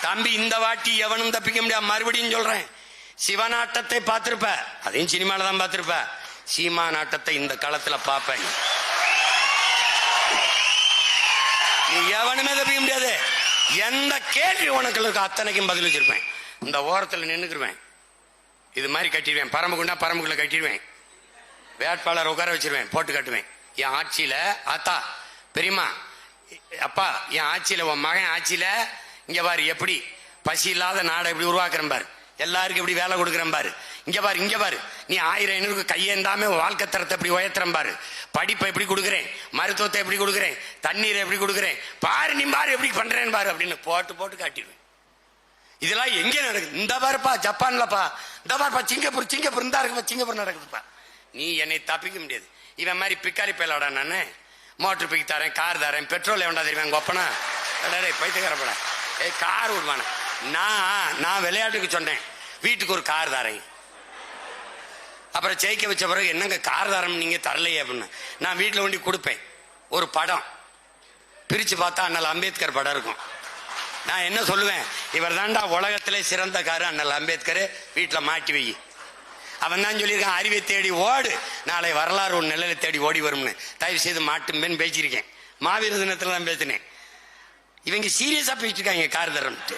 தம்பி இந்த வாட்டி எவனும் தப்பிக்க முடியாது. மறுபடியும் சொல்றேன். சிவநாட்டத்தை பார்த்திருப்ப. அதையும் சினிமால தான் பார்த்திருப்ப. சீமா நாட்டத்தை இந்த காலத்துல பார்ப்ப நீ. எவனுமே தப்பிக்க முடியாது. எந்த கேள்வி உனக்கு இருக்கு அத்தனைக்கும் பதில் வச்சிருப்பேன். இந்த ஓரத்துல நின்னுக்குருவேன். இது மாதிரி கட்டிடுவேன். பரம்புக்குண்டா பரம்புக்குள்ள கட்டிடுவேன். வேட்பாளர் உட்கார வச்சிருவேன். போட்டு கட்டுவேன். என் ஆட்சியில ஆத்தா பெரியம்மா அப்பா என் ஆட்சியில உன் மகன் ஆட்சியில இங்க பாரு எப்படி? பசி இல்லாத நாடை எப்படி உருவாக்குறேன் பாரு. எல்லாருக்கும் எப்படி வேலை கொடுக்குறேன் பாரு. இங்க பாரு இங்க பாரு. நீ ஆயிரம் ஐநூறுக்கு கையேந்தாம வாழ்க்கை தரத்தை எப்படி உயர்த்துறேன் பாரு. படிப்பை எப்படி கொடுக்குறேன்? மருத்துவத்தை எப்படி கொடுக்குறேன்? தண்ணீரை எப்படி கொடுக்குறேன்? பாரு நீ பாரு எப்படி பண்றேன் பாரு அப்படின்னு போட்டு போட்டு காட்டிடுவேன். இதெல்லாம் எங்க நடக்குது? இந்த பாருப்பா ஜப்பான்லப்பா. இந்த பாருப்பா சிங்கப்பூர் சிங்கப்பூர் இந்த இருக்குப்பா சிங்கப்பூர் நடக்குதுப்பா. நீ என்னை தப்பிக்க முடியாது. இவன் மாதிரி பிக்காரி பயலாடா நானு. மோட்டர் பிக் தரேன் கார் தரேன் பெட்ரோல் எவன்டா தெரியுமா எங்க ஒப்பனா டேய் ஏ ஏய் கார் விடுவானே நான் நான் விளையாட்டுக்கு சொன்னேன். வீட்டுக்கு ஒரு கார் தரேன். அப்புறம் ஜெயிக்க வச்ச பிறகு என்னங்க கார் தரம் நீங்கள் தரலையே அப்படின்னு. நான் வீட்டில் ஒண்டி கொடுப்பேன். ஒரு படம். பிரித்து பார்த்தா அண்ணல் அம்பேத்கர் படம் இருக்கும். நான் என்ன சொல்லுவேன்? இவர் தாண்டா உலகத்திலே சிறந்த காரு அண்ணல் அம்பேத்கர். வீட்டில் மாட்டி வை. அவன் தான் சொல்லியிருக்கான் அறிவை தேடி ஓடு. நாளை வரலாறு ஒரு நிலையில தேடி ஓடி வரும்னு. தயவு செய்து மாட்டும்பேன்னு பேசியிருக்கேன். மாவீர தினத்தில் தான் பேசினேன். இவங்க சீரியஸா போயிட்டு இருக்காங்க கார் தரம்ட்டு.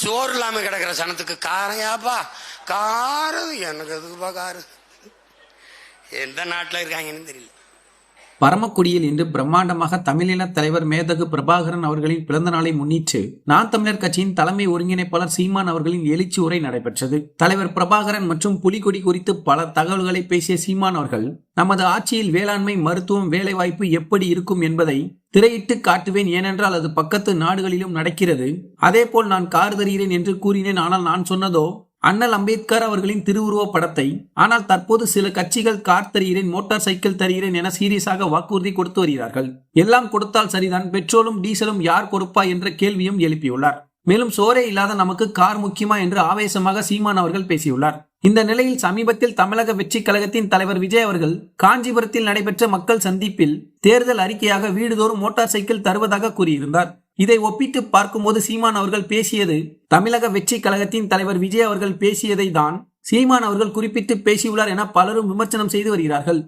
சோறு இல்லாம கிடக்கிற சனத்துக்கு காரையாப்பா காரு எனக்கு அதுக்குப்பா காரு? எந்த நாட்டில் இருக்காங்கன்னு தெரியல. பரமக்குடியில் இன்று பிரம்மாண்டமாக தமிழின தலைவர் மேதகு பிரபாகரன் அவர்களின் பிறந்த நாளை முன்னிட்டு நான் தமிழர் கட்சியின் தலைமை ஒருங்கிணைப்பாளர் சீமான் அவர்களின் எழுச்சி உரை நடைபெற்றது. தலைவர் பிரபாகரன் மற்றும் புலிகொடி குறித்து பல தகவல்களை பேசிய சீமான் அவர்கள் நமது ஆட்சியில் வேளாண்மை மருத்துவம் வேலைவாய்ப்பு எப்படி இருக்கும் என்பதை திரையிட்டு காட்டுவேன். ஏனென்றால் அது பக்கத்து நாடுகளிலும் நடக்கிறது. அதேபோல் நான் கார் தருகிறேன் என்று கூறினேன். ஆனால் நான் சொன்னதோ அண்ணல் அம்பேத்கர் அவர்களின் திருவுருவ படத்தை ஆனால் தற்போது சில கட்சிகள் கார் தருகிறேன் மோட்டார் சைக்கிள் தருகிறேன் என சீரியஸாக வாக்குறுதி கொடுத்து வருகிறார்கள். எல்லாம் கொடுத்தால் சரிதான் பெட்ரோலும் டீசலும் யார் கொடுப்பா என்ற கேள்வியும் எழுப்பியுள்ளார். மேலும் சோரே இல்லாத நமக்கு கார் முக்கியமா என்று ஆவேசமாக சீமான் அவர்கள் பேசியுள்ளார். இந்த நிலையில் சமீபத்தில் தமிழக வெற்றி கழகத்தின் தலைவர் விஜய் அவர்கள் காஞ்சிபுரத்தில் நடைபெற்ற மக்கள் சந்திப்பில் தேர்தல் அறிக்கையாக வீடுதோறும் மோட்டார் சைக்கிள் தருவதாக கூறியிருந்தார். இதை ஒப்பிட்டு பார்க்கும்போது சீமான் அவர்கள் பேசியது தமிழக வெற்றி கழகத்தின் தலைவர் விஜய் அவர்கள் பேசியதை தான் சீமான் அவர்கள் குறிப்பிட்டு பேசியுள்ளார் என பலரும் விமர்சனம் செய்து வருகிறார்கள்.